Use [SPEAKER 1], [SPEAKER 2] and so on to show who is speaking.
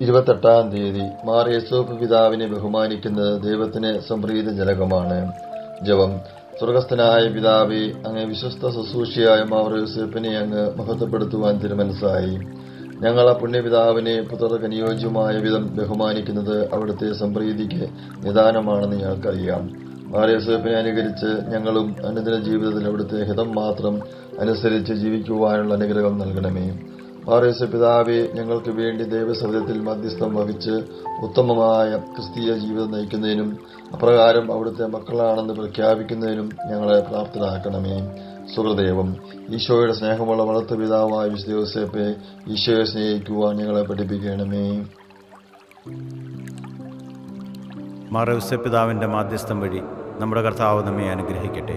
[SPEAKER 1] ഇരുപത്തെട്ടാം തീയതി മാർ യേശോപ്പ് പിതാവിനെ ബഹുമാനിക്കുന്നത് ദൈവത്തിന് സംപ്രീത ജലകമാണ് ജപം. സ്വർഗസ്ഥനായ പിതാവെ അങ്ങ് വിശ്വസ്ത ശുശ്രൂഷിയായ മാർ അങ്ങ് മഹത്വപ്പെടുത്തുവാൻ തിരുമനസ്സായി. ഞങ്ങൾ ആ പുണ്യപിതാവിനെ പുത്രർക്ക് അനുയോജ്യമായ വിധം ബഹുമാനിക്കുന്നത് അവിടുത്തെ സംപ്രീതിക്ക് നിദാനമാണെന്ന് ഞങ്ങൾക്കറിയാം. മാർ യോസേപ്പിനെ അനുകരിച്ച് ഞങ്ങളും അനുദിന ജീവിതത്തിൽ അവിടുത്തെ ഹിതം മാത്രം അനുസരിച്ച് ജീവിക്കുവാനുള്ള അനുഗ്രഹം നൽകണമേ. മാറിയസ പിതാവെ ഞങ്ങൾക്ക് വേണ്ടി ദൈവസഭത്തിൽ മധ്യസ്ഥം വഹിച്ച് ഉത്തമമായ ക്രിസ്തീയ ജീവിതം നയിക്കുന്നതിനും അപ്രകാരം അവിടുത്തെ മക്കളാണെന്ന് പ്രഖ്യാപിക്കുന്നതിനും ഞങ്ങളെ പ്രാപ്തരാക്കണമേ. സുഹൃദേവം ഈശോയുടെ സ്നേഹമുള്ള വളർത്തു പിതാവായ വിശുദ്ധ ഈശോയെ സ്നേഹിക്കുവാൻ ഞങ്ങളെ പഠിപ്പിക്കണമേ.
[SPEAKER 2] മാറവ്സ പിതാവിന്റെ മാധ്യസ്ഥം വഴി നമ്മുടെ കർത്താവ് നമ്മെ അനുഗ്രഹിക്കട്ടെ.